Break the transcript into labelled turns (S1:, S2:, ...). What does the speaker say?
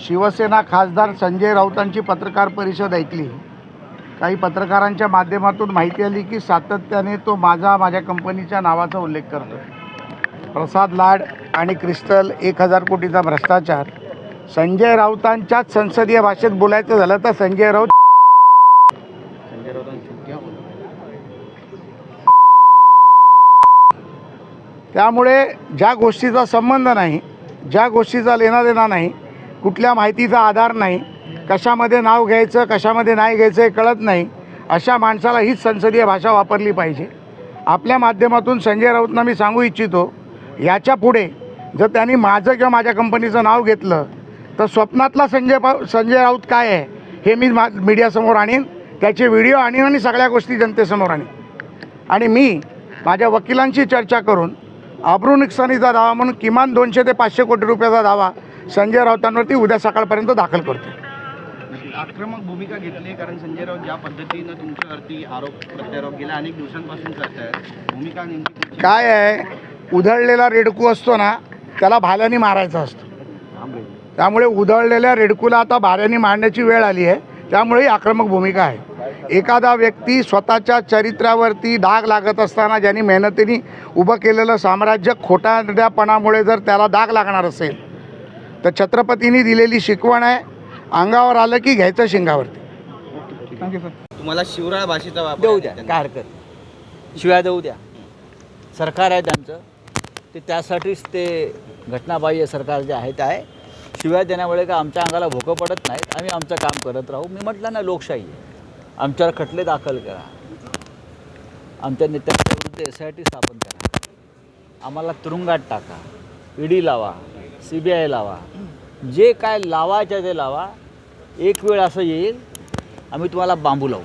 S1: शिवसेना खासदार संजय राऊतांची पत्रकार परिषद ऐकली. काही पत्रकारांच्या माध्यमातून माहिती आली की सातत्याने तो माझा माझ्या कंपनीच्या नावाचा उल्लेख करतो प्रसाद लाड आणि क्रिस्टल एक हजार कोटीचा भ्रष्टाचार. संजय राऊतांच्याच संसदीय भाषेत बोलायचं झालं तर संजय राऊत त्यामुळे ज्या गोष्टीचा संबंध नाही ज्या गोष्टीचा लेना देना नाही कुठल्या माहितीचा आधार नाही कशामध्ये नाव घ्यायचं कशामध्ये नाही घ्यायचं हे कळत नाही अशा माणसाला हीच संसदीय भाषा वापरली पाहिजे. आपल्या माध्यमातून संजय राऊतना मी सांगू इच्छितो याच्यापुढे जर त्यांनी माझं किंवा माझ्या कंपनीचं नाव घेतलं तर स्वप्नातला संजय पा संजय राऊत काय आहे हे मी मा मीडियासमोर आणीन त्याचे व्हिडिओ आणीन आणि सगळ्या गोष्टी जनतेसमोर आणीन. आणि मी माझ्या वकिलांशी चर्चा करून आब्रू नुकसानीचा दावा म्हणून किमान दोनशे ते पाचशे कोटी रुपयाचा दावा संजय राऊतांवरती उद्या सकाळपर्यंत दाखल करतो.
S2: आक्रमक भूमिका घेतली आहे कारण संजय राऊत ज्या पद्धतीनं तुमच्यावरती आरोप प्रत्यारोप गेल्या अनेक दिवसांपासून करत आहेत भूमिका नेमकी
S1: काय आहे? उधळलेला रेडकू असतो ना त्याला भाल्याने मारायचा असतो. त्यामुळे उधळलेल्या रेडकूला आता भाऱ्याने मारण्याची वेळ आली आहे. त्यामुळे ही आक्रमक भूमिका आहे. एखादा व्यक्ती स्वतःच्या चरित्र्यावरती डाग लागत असताना ज्यांनी मेहनतीने उभं केलेलं साम्राज्य खोटारड्यापणामुळे जर त्याला डाग लागणार असेल तर छत्रपतींनी दिलेली शिकवण आहे. अंगावर आलं की घ्यायचं शिंगावरती.
S2: तुम्हाला शिवराळ भाषेचा वापर
S3: देऊ द्या काय हरकत. शिवाय देऊ द्या. सरकार आहे त्यांचं. ते त्यासाठीच ते घटनाबाह्य सरकार जे आहे ते आहे. शिवाय देण्यामुळे का आमच्या अंगाला भोकं पडत नाहीत. आम्ही आमचं काम करत राहू. मी म्हटलं ना लोकशाही आहे. आमच्यावर खटले दाखल करा. आमच्या नेत्यांच्या विरुद्ध एस आय टी स्थापन करा. आम्हाला तुरुंगात टाका. ईडी लावा. सी बी आय लावा. जे काय लावायचं ते लावा. एक वेळ असं येईल आम्ही तुम्हाला बांबू लावू.